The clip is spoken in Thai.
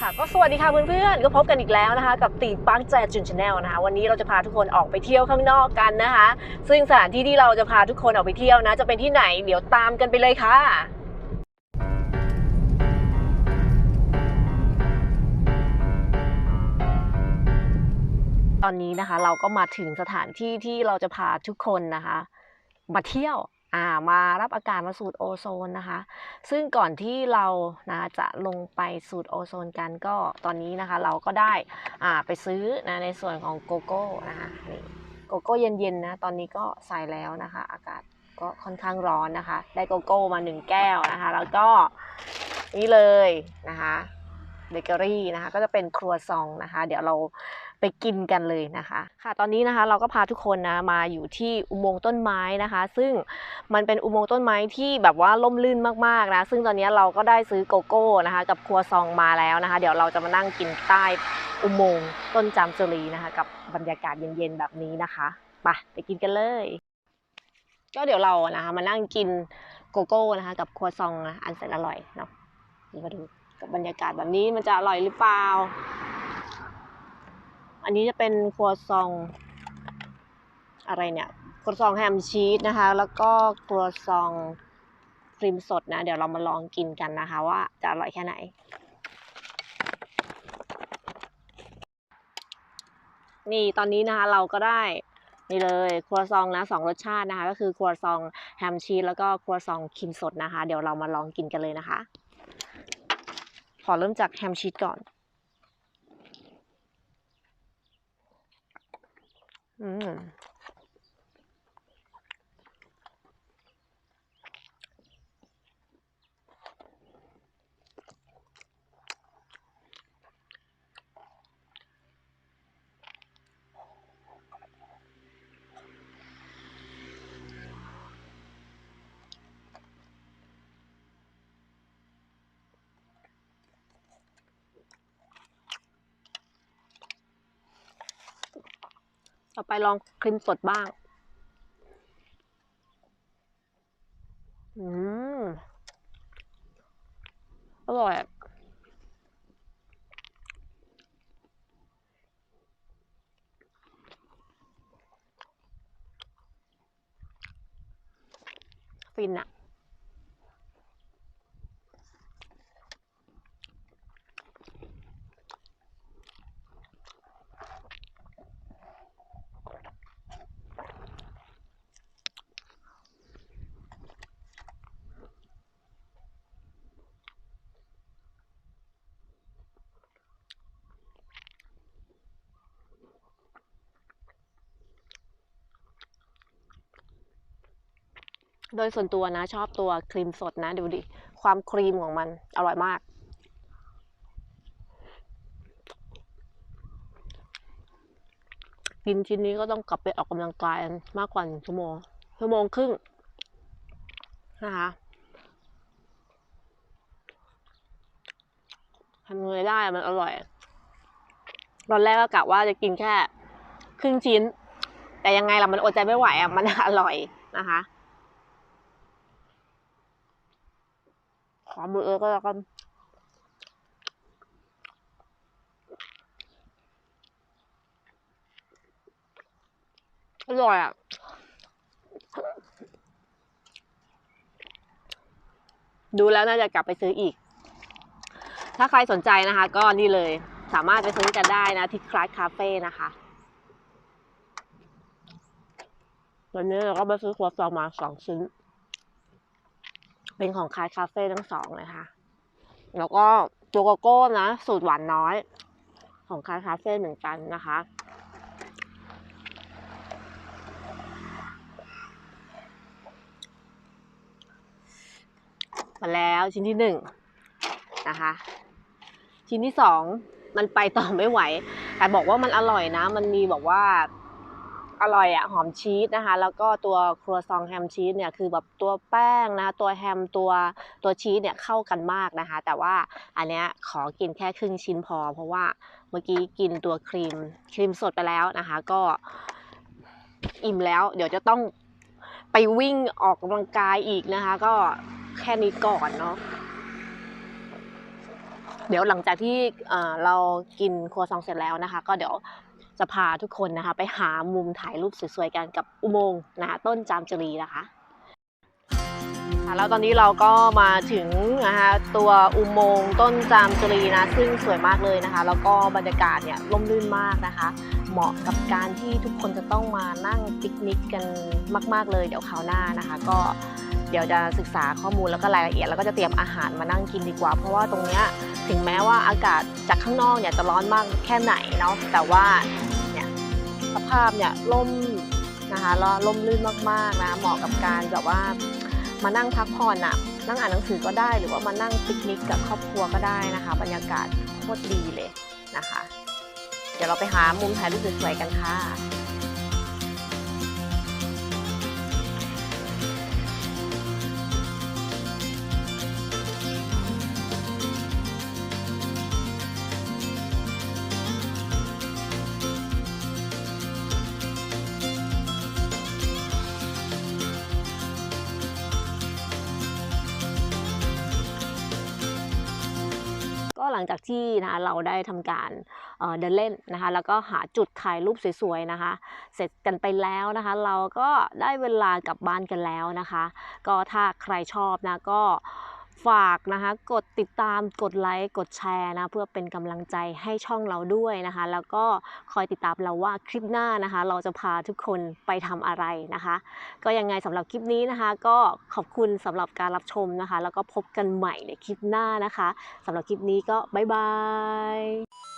ค่ะก็สวัสดีค่ะเพื่อนๆก็พบกันอีกแล้วนะคะ กับตีปังแจจุนชาแนลนะคะ วันนี้เราจะพาทุกคนออกไปเที่ยวข้างนอกกันนะคะ ซึ่งสถานที่ที่เราจะพาทุกคนออกไปเที่ยวนะ จะเป็นที่ไหนเดี๋ยวตามกันไปเลยค่ะตอนนี้นะคะเราก็มาถึงสถานที่ที่เราจะพาทุกคนนะคะ มาเที่ยว อ่ามารับอากาศมาสูดโอโซนนะคะ ซึ่งก่อนที่เรานะจะลงไปสูดโอโซนกันก็ตอนนี้นะคะ เราก็ได้อ่าไปซื้อนะในส่วนของโกโก้นะคะนี่โกโก้เย็นๆนะตอนนี้ก็ใส่แล้วนะคะ อากาศก็ค่อนข้างร้อนนะคะ ได้โกโก้มาหนึ่งแก้วนะคะ แล้วก็นี่เลยนะคะเบเกอรี่นะคะ ก็จะเป็นครัวซองนะคะ เดี๋ยวเรา ไปกินกันเลยนะคะ ค่ะ ตอนนี้นะคะเราก็พาทุกคนนะมาอยู่ที่อุโมงค์ต้นไม้นะคะ ซึ่งมันเป็นอุโมงค์ต้นไม้ที่แบบว่าล่มลื่นมากๆนะ ซึ่งตอนนี้เราก็ได้ซื้อโกโก้นะคะ กับครัวซองมาแล้วนะคะ เดี๋ยวเราจะมานั่งกินใต้อุโมงค์ต้นจามจุรีนะคะ กับบรรยากาศเย็นๆแบบนี้นะคะไปไปกินกันเลย ก็เดี๋ยวเรานะคะมานั่งกินโกโก้นะคะ กับครัวซองนะอันแสนอร่อยเนาะมาดูกับบรรยากาศแบบนี้มันจะอร่อยหรือเปล่า อันนี้จะเป็นครัวซอง อะไรเนี่ยครัวซองแฮมชีสนะคะ แล้วก็ครัวซองครีมสดนะ เดี๋ยวเรามาลองกินกันนะคะ ว่าจะอร่อยแค่ไหน นี่ตอนนี้นะคะเราก็ได้นี่เลยครัวซองนะสองรสชาตินะคะ ก็คือครัวซองแฮมชีสแล้วก็ครัวซองครีมสดนะคะ เดี๋ยวเรามาลองกินกันเลยนะคะ ขอเริ่มจากแฮมชีสก่อน อื ต่อไปลองครีมสดบ้าง อืม อร่อยฟินอะ โดยส่วนตัวนะชอบตัวครีมสดนะดูดิ ความครีมของมันอร่อยมาก กินชิ้นนี้ก็ต้องกลับไปออกกำลังกายมากกว่าหนึ่งชั่วโมง ชั่วโมงครึ่งนะคะทำยังไงได้มันอร่อย ตอนแรกก็กะว่าจะกินแค่ ครึ่งชิ้น แต่ยังไงล่ะมันอดใจไม่ไหวอะมันอร่อยนะคะ ขอมือเออก็แล้วกันอร่อยอะดูแล้วน่าจะกลับไปซื้ออีก ถ้าใครสนใจนะคะ ก็นี่เลยสามารถไปซื้อกันได้นะ ที่คลาสคาเฟ่นะคะวันนี้เราก็ไปซื้อครัวซองมาสองชิ้น เป็นของคลาสคาเฟ่ทั้งสองเลยค่ะ แล้วก็ตัวโกโก้นะ สูตรหวานน้อย ของคลาสคาเฟ่เหมือนกันนะคะ มาแล้วชิ้นที่หนึ่งนะคะ ชิ้นที่สองมันไปต่อไม่ไหว แต่บอกว่ามันอร่อยนะ มันมีบอกว่า อร่อยอะหอมชีสนะคะ แล้วก็ตัวครัวซองแฮมชีสเนี่ยคือแบบตัวแป้งนะ ตัวแฮมตัวตัวชีสเนี่ยเข้ากันมากนะคะ แต่ว่าอันเนี้ยขอกินแค่ครึ่งชิ้นพอ เพราะว่าเมื่อกี้กินตัวครีมครีมสดไปแล้วนะคะ ก็อิ่มแล้ว เดี๋ยวจะต้องไปวิ่งออกกำลังกายอีกนะคะ ก็แค่นี้ก่อนเนาะเดี๋ยวหลังจากที่เออเรากินครัวซองเสร็จแล้วนะคะ ก็เดี๋ยว จะพาทุกคนนะคะ ไปหามุมถ่ายรูปสวยๆกันกับอุโมงค์นะคะต้นจามจุรีนะคะแล้วตอนนี้เราก็มาถึงนะคะตัวอุโมงค์ต้นจามจุรีนะซึ่งสวยมากเลยนะคะ แล้วก็บรรยากาศเนี่ยร่มรื่นมากนะคะ เหมาะกับการที่ทุกคนจะต้องมานั่งปิกนิกกันมาก ๆเลยเดี๋ยวคราวหน้านะคะ ก็เดี๋ยวจะศึกษาข้อมูลแล้วก็รายละเอียดแล้วก็จะเตรียมอาหารมานั่งกินดีกว่า เพราะว่าตรงเนี้ยถึงแม้ว่าอากาศจากข้างนอกเนี่ยจะร้อนมากแค่ไหนเนาะแต่ว่า สภาพเนี่ยร่มนะคะแล้วร่มลื่นมากๆนะเหมาะกับการแบบว่ามานั่งพักผ่อนอะนั่งอ่านหนังสือก็ได้หรือว่ามานั่งปิกนิกกับครอบครัวก็ได้นะคะ บรรยากาศโคตรดีเลยนะคะ เดี๋ยวเราไปหามุมถ่ายรูปสวยๆกันค่ะ ลังจากที่นะคะเราได้ทำการเดินเล่นนะคะแล้วก็หาจุดถ่ายรูปสวยๆนะคะ เสร็จกันไปแล้วนะคะ เราก็ได้เวลากลับบ้านกันแล้วนะคะ ก็ถ้าใครชอบนะก็ ฝากนะคะกดติดตามกดไลค์กดแชร์นะเพื่อเป็นกำลังใจให้ช่องเราด้วยนะคะ แล้วก็คอยติดตามเราว่าคลิปหน้านะคะ เราจะพาทุกคนไปทำอะไรนะคะ ก็ยังไงสำหรับคลิปนี้นะคะ ก็ขอบคุณสำหรับการรับชมนะคะ แล้วก็พบกันใหม่ในคลิปหน้านะคะสำหรับคลิปนี้ก็บ๊ายบาย